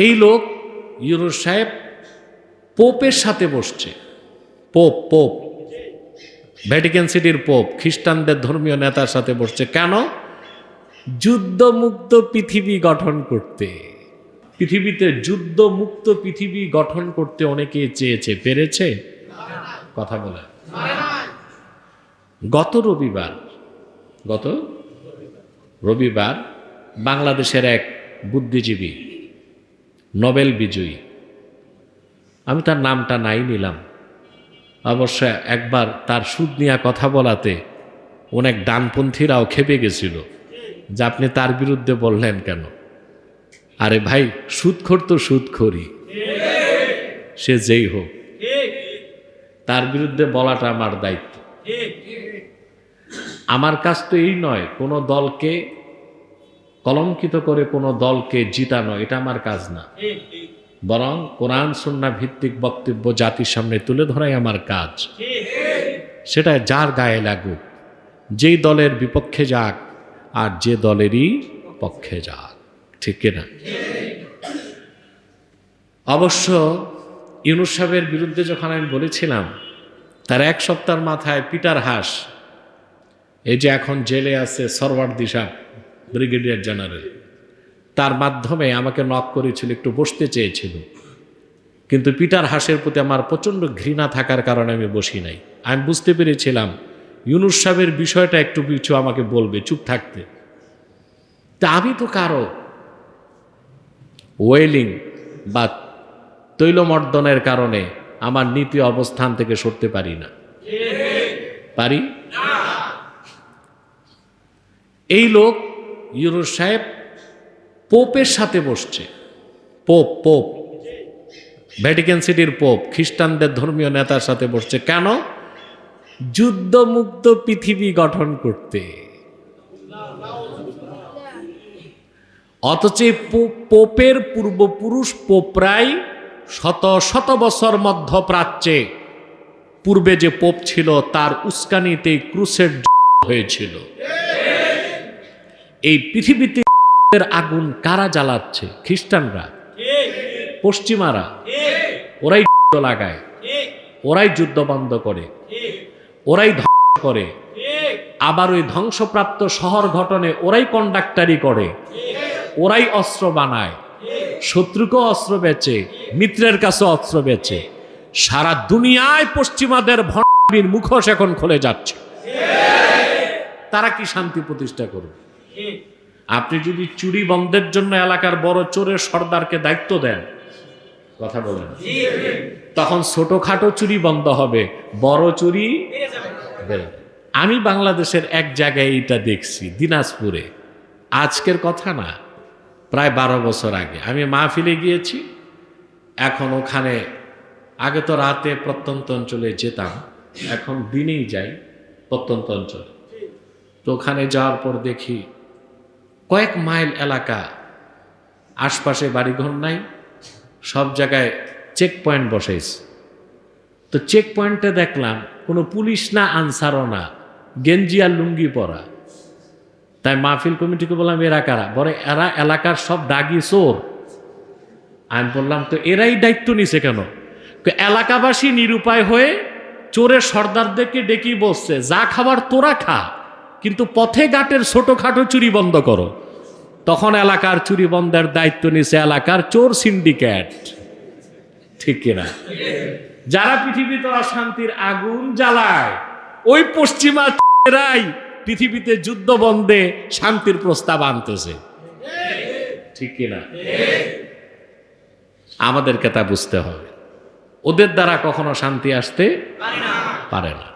এই লোক ইউনুস সাহেব পোপের সাথে বসছে। Pope pope. ভ্যাটিকান সিটির পোপ, খ্রিস্টানদের ধর্মীয় নেতার সাথে বসছে। কেন? যুদ্ধমুক্ত পৃথিবী গঠন করতে। পৃথিবীতে যুদ্ধমুক্ত পৃথিবী গঠন করতে অনেকে চেয়েছে। পেরেছে? কথা বলে। গত রবিবার গত রবিবার বাংলাদেশের এক বুদ্ধিজীবী নোবেল বিজয়ী। আমি তার নামটা নাই নিলাম। অবশ্য একবার তার সুদ নিয়ে কথা বলাতে অনেক ডানপন্থীরাও খেপে গেছিল যে আপনি তার বিরুদ্ধে বললেন কেন। আরে ভাই, সুদখোর তো সুদখোরই। সে যেই হোক, তার বিরুদ্ধে বলাটা আমার দায়িত্ব। আমার কাজ তো এই নয়, কোনো দলকে কলঙ্কিত করে কোনো দলকে জিতানো, এটা আমার কাজ না। বরং কোরআন, সন্না ভিত্তিক বক্তব্য জাতির সামনে তুলে ধরাই আমার কাজ। সেটা যার গায়ে লাগুক, যেই দলের বিপক্ষে যাক, আর যে দলেরই পক্ষে যাক। ঠিক কিনা অবশ্য ইউনুস সাহেবের বিরুদ্ধে যখন আমি বলেছিলাম, তার এক সপ্তাহের মাথায় পিটার হাস, এই যে এখন জেলে আছে সরওয়ার দিশা ব্রিগেডিয়ার জেনারেল। তার মাধ্যমে আমাকে নক করেছিল একটু বসতে চেয়েছিল। কিন্তু পিটার হাসের প্রতি আমার প্রচণ্ড ঘৃণা থাকার কারণে আমি বসি নাই। আমি বুঝতে পেরেছিলাম ইউনুস সাহেবের বিষয়টা একটু কিছু আমাকে বলবে চুপ থাকতে। তা আমি তো কারও? ওয়েলিং বা তৈলমর্দনের কারণে আমার নীতি অবস্থান থেকে সরতে পারি না। পারি? এই লোক ইউনুস সাহেব পোপের সাথে বসছে। Pope pope. ভ্যাটিকান সিটির পোপ, খ্রিস্টানদের ধর্মীয় নেতার সাথে বসছে। কেন? যুদ্ধমুক্ত পৃথিবী গঠন করতে। অথচ পোপের পূর্বপুরুষ পোপরাই শত শত বছর মধ্যপ্রাচ্যে পূর্বে যে পোপ ছিল, তার উস্কানিতে ক্রুসের হয়েছিল। এই পৃথিবীতে আগুন কারা জ্বালাচ্ছে? খ্রিস্টানরা, পশ্চিমারা, ওরাই লাগায়, ওরাই যুদ্ধ বন্ধ করে, ওরাই ধ্বংস করে, আবার ওই ধ্বংসপ্রাপ্ত শহর ঘটনে ওরাই কন্ডাক্টারি করে, ওরাই অস্ত্র বানায়, শত্রুকেও অস্ত্র বেচে, মিত্রের কাছে অস্ত্র বেচে, সারা দুনিয়ায় পশ্চিমাদের ভণ্ডামির মুখোশ এখন খুলে যাচ্ছে। তারা কি শান্তি প্রতিষ্ঠা করবে? আপনি যদি চুরি বন্ধের জন্য এলাকার বড় চোরের সর্দারকে দায়িত্ব দেন কথা বলেন। তখন ছোটখাটো চুরি বন্ধ হবে বড় চুরি আমি বাংলাদেশের এক জায়গায় এটা দেখছি দিনাজপুরে। আজকের কথা না প্রায় বারো বছর আগে। আমি মাহফিলে গিয়েছি এখন ওখানে আগে তো রাতে প্রত্যন্ত অঞ্চলে যেতাম এখন দিনেই যাই প্রত্যন্ত অঞ্চলে। তো ওখানে যাওয়ার পর দেখি কয়েক মাইল এলাকা, আশপাশে বাড়িঘর নাই, সব জায়গায় চেক পয়েন্ট বসাইছে তো চেক পয়েন্টে দেখলাম, কোনো পুলিশ না, আনসারও না, গেঞ্জি আর লুঙ্গি পরা। তাই মাহফিল কমিটিকে বললাম, এরা কারা? বলে, এরা এলাকার সব দাগি চোর। আমি বললাম, তো এরাই দায়িত্ব নিছে কেন? এলাকাবাসী নিরুপায় হয়ে চোরের সর্দারদেরকে ডেকে বসছে, যা খাবার তোরা খা, কিন্তু পথে ঘাটের ছোটখাটো চুরি বন্ধ করো। তখন এলাকার চুরি বন্ধের দায়িত্ব নিছে এলাকার চোর সিন্ডিকেট। ঠিক কিনা? যারা পৃথিবীতে অশান্তির আগুন জ্বালায়, ওই পশ্চিমা পৃথিবীতে যুদ্ধ বন্ধে শান্তির প্রস্তাব আনতেছে। ঠিক কিনা? আমাদেরকে তা বুঝতে হবে। ওদের দ্বারা কখনো শান্তি আসতে পারে না।